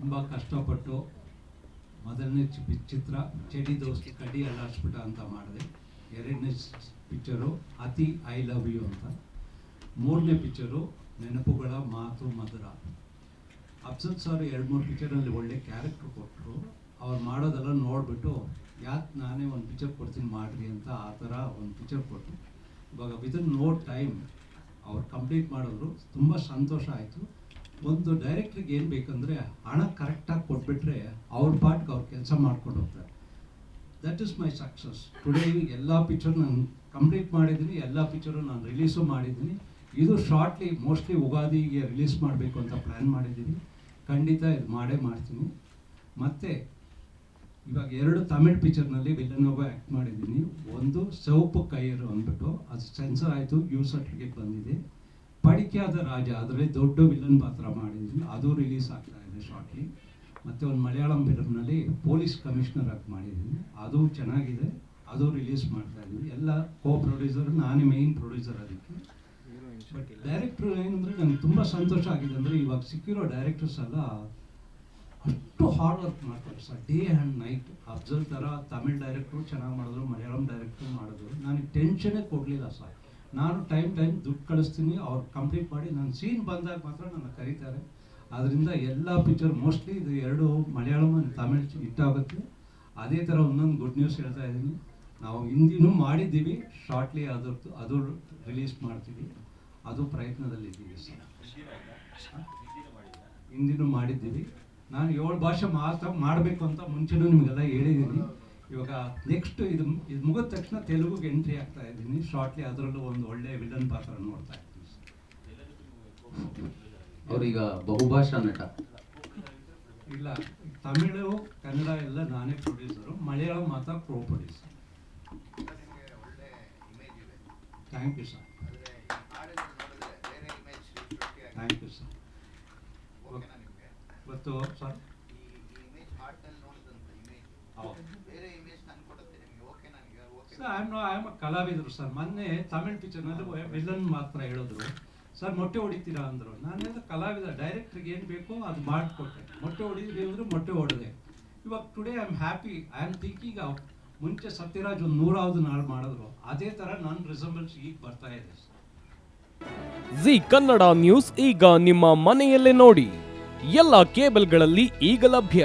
ತುಂಬ ಕಷ್ಟಪಟ್ಟು ಮೊದಲನೇ ಚಿತ್ರ, ಚಡಿ ದೋಸ್ ಕಡಿ ಅಲ್ಲಾಡ್ಸ್ಬಿಟ್ಟ ಅಂತ ಮಾಡಿದೆ. ಎರಡನೇ ಪಿಕ್ಚರು, ಅತಿ ಐ ಲವ್ ಯು ಅಂತ. ಮೂರನೇ ಪಿಕ್ಚರು, ನೆನಪುಗಳ ಮಾತು ಮಧುರ. ಅಫ್ಸಲ್ ಸರ್ ಎರಡು ಮೂರು ಪಿಕ್ಚರಲ್ಲಿ ಒಳ್ಳೆ ಕ್ಯಾರೆಕ್ಟರ್ ಕೊಟ್ಟರು ಅವ್ರು ಮಾಡೋದೆಲ್ಲ ನೋಡಿಬಿಟ್ಟು, ಯಾಕೆ ನಾನೇ ಒಂದು ಪಿಕ್ಚರ್ ಕೊಡ್ತೀನಿ ಮಾಡಿರಿ ಅಂತ ಆ ಥರ ಒಂದು ಪಿಕ್ಚರ್ ಕೊಟ್ಟರು ಇವಾಗ ವಿದಿನ್ ನೋ ಟೈಮ್ ಅವ್ರು ಕಂಪ್ಲೀಟ್ ಮಾಡಿದ್ರು, ತುಂಬ ಸಂತೋಷ ಆಯಿತು. ಒಂದು ಡೈರೆಕ್ಟ್ರಿಗೆ ಏನು ಬೇಕಂದರೆ ಹಣ ಕರೆಕ್ಟಾಗಿ ಕೊಟ್ಬಿಟ್ರೆ ಅವ್ರ ಪಾಟ್ಗೆ ಅವ್ರು ಕೆಲಸ ಮಾಡ್ಕೊಂಡು ಹೋಗ್ತಾರೆ. That is my success today ಎಲ್ಲ ಪಿಕ್ಚರ್ ನಾನು ಕಂಪ್ಲೀಟ್ ಮಾಡಿದ್ದೀನಿ, ಎಲ್ಲ ಪಿಕ್ಚರು ನಾನು ರಿಲೀಸು ಮಾಡಿದ್ದೀನಿ. ಇದು ಶಾರ್ಟ್ಲಿ ಮೋಸ್ಟ್ಲಿ ಉಗಾದಿಗೆ ರಿಲೀಸ್ ಮಾಡಬೇಕು ಅಂತ ಪ್ಲ್ಯಾನ್ ಮಾಡಿದ್ದೀನಿ. ಖಂಡಿತ ಇದು ಮಾಡೇ ಮಾಡ್ತೀನಿ. ಮತ್ತು, ಇವಾಗ ಎರಡು ತಮಿಳ್ ಪಿಕ್ಚರ್ನಲ್ಲಿ ವಿಲನ್ ಒಬ್ಬ ಆ್ಯಕ್ಟ್ ಮಾಡಿದ್ದೀನಿ. ಒಂದು ಸೌಪು ಕೈಯರು ಅಂದ್ಬಿಟ್ಟು, ಅದು ಸೆನ್ಸರ್ ಆಯಿತು ಯು ಸರ್ಟಿಫಿಕೇಟ್ ಬಂದಿದೆ. ಪಡಿಕೆಯಾದ ರಾಜ ಅದರಲ್ಲಿ ದೊಡ್ಡ ವಿಲನ್ ಪಾತ್ರ ಮಾಡಿದ್ದೀನಿ ಅದು ರಿಲೀಸ್ ಆಗ್ತಾ ಇದೆ ಶಾರ್ಟ್ಲಿ ಮತ್ತು ಒಂದು ಮಲಯಾಳಂ ಫಿಲಮ್ನಲ್ಲಿ ಪೊಲೀಸ್ ಕಮಿಷನರ್ ಆಗಿ ಮಾಡಿದ್ದೀನಿ ಅದು ಚೆನ್ನಾಗಿದೆ. ಅದು ರಿಲೀಸ್ ಮಾಡ್ತಾ ಇದ್ದೀವಿ ಎಲ್ಲ ಕೋ ಪ್ರೊಡ್ಯೂಸರ್ ನಾನೇ ಮೇಯ್ನ್ ಪ್ರೊಡ್ಯೂಸರ್ ಅದಕ್ಕೆ. ಬಟ್ ಡೈರೆಕ್ಟ್ರು ಏನಂದರೆ ನನಗೆ ತುಂಬ ಸಂತೋಷ ಆಗಿದೆ ಅಂದರೆ ಇವಾಗ ಸಿಕ್ಕಿರೋ ಡೈರೆಕ್ಟರ್ಸ್ ಎಲ್ಲ ಅಷ್ಟು ಹಾರ್ಡ್ ವರ್ಕ್ ಮಾಡ್ತಾರೆ sir. Day and night Afzal ಥರ ತಮಿಳ್ ಡೈರೆಕ್ಟ್ರು ಚೆನ್ನಾಗಿ ಮಾಡಿದ್ರು, ಮಲಯಾಳಂ ಡೈರೆಕ್ಟ್ರು ಮಾಡಿದ್ರು. ನನಗೆ ಟೆನ್ಷನೇ ಕೊಡಲಿಲ್ಲ ಸರ್. ನಾನು ಟೈಮ್ ಟೈಮ್ ದುಡ್ಡು ಕಳಿಸ್ತೀನಿ, ಅವ್ರು ಕಂಪ್ಲೀಟ್ ಮಾಡಿ ನನ್ನ ಸೀನ್ ಬಂದಾಗ ಮಾತ್ರ ನನ್ನ ಕರೀತಾರೆ. ಅದರಿಂದ ಎಲ್ಲ ಪಿಕ್ಚರ್ ಮೋಸ್ಟ್ಲಿ ಇದು ಎರಡು ಮಲಯಾಳಂ and ತಮಿಳ್ ಹಿಟ್ ಆಗುತ್ತೆ. ಅದೇ ಥರ ಒಂದೊಂದು ಗುಡ್ ನ್ಯೂಸ್ ಹೇಳ್ತಾ ಇದ್ದೀನಿ. ನಾವು ಹಿಂದಿನೂ ಮಾಡಿದ್ದೀವಿ ಶಾರ್ಟ್ಲಿ ಅದ್ರದ್ದು ಅದು ರಿಲೀಸ್ ಮಾಡ್ತೀವಿ. ಅದು ಪ್ರಯತ್ನದಲ್ಲಿದ್ದೀವಿ ಸರ್. ಹಿಂದಿನೂ ಮಾಡಿದ್ದೀವಿ. ನಾನು ಏಳು ಭಾಷೆ ಮಾತ್ರ ಮಾಡಬೇಕು ಅಂತ ಮುಂಚೆನೂ ನಿಮಗೆಲ್ಲ ಹೇಳಿದ್ದೀನಿ. ಇವಾಗ ನೆಕ್ಸ್ಟ್ ಇದು ಇದು ಮುಗಿದ ತಕ್ಷಣ ತೆಲುಗುಗೆ ಎಂಟ್ರಿ ಆಗ್ತಾ ಇದ್ದೀನಿ. ಶಾರ್ಟ್ಲಿ ಅದರಲ್ಲೂ ಒಂದು ಒಳ್ಳೆ ವಿಲನ್ ಪಾತ್ರ ನೋಡ್ತಾ ಇದ್ದೀನಿ ಅವರೀಗ ಬಹುಭಾಷಾ ನಟ. ಇಲ್ಲ ತಮಿಳು ಕನ್ನಡ ಎಲ್ಲ ನಾನೇ ಪ್ರೊಡ್ಯೂಸರು ಮಲಯಾಳಂ ಮಾತ್ರ ಪ್ರೋ ಪ್ರೊಡ್ಯೂಸರ್ ಒಳ್ಳೆ ಇಮೇಜ್ ಇದೆ thank you sir thank you sir ಇವತ್ತು sir I am I am ಕಲಾವಿದರು ಸರ್ ಮೊನ್ನೆ ತಮಿಳ್ ಪಿಕ್ಚರ್ನಲ್ಲಿ ವಿಲನ್ ಮಾತ್ರ ಹೇಳಿದ್ರು. ಸರ್ ಮೊಟ್ಟೆ ಹೊಡಿತೀರಾ ಅಂದರು. ನಾನು ಹೇಳಿದ ಕಲಾವಿದ ಡೈರೆಕ್ಟ್ರಿಗೆ ಏನು ಬೇಕೋ ಅದು ಮಾಡಿಕೊಟ್ಟೆ. ಮೊಟ್ಟೆ ಹೊಡಿದ್ರಿ ಅಂದ್ರೆ ಮೊಟ್ಟೆ ಹೊಡೆದೆ. ಇವಾಗ today I am happy I am thinking ಮುಂಚೆ ಸತ್ಯರಾಜ್ ಒಂದು ನೂರಾವ್ದು ನಾಳು ಮಾಡಿದ್ರು. ಅದೇ ಥರ ನನ್ನ ರಿಸಂಬಲ್ಸ್ ಈಗ ಬರ್ತಾ ಇದೆ ಸರ್ ಜಿ ಕನ್ನಡ ನ್ಯೂಸ್ ಈಗ ನಿಮ್ಮ ಮನೆಯಲ್ಲೇ ನೋಡಿ. ಎಲ್ಲ ಕೇಬಲ್ಗಳಲ್ಲಿ ಈಗ ಲಭ್ಯ.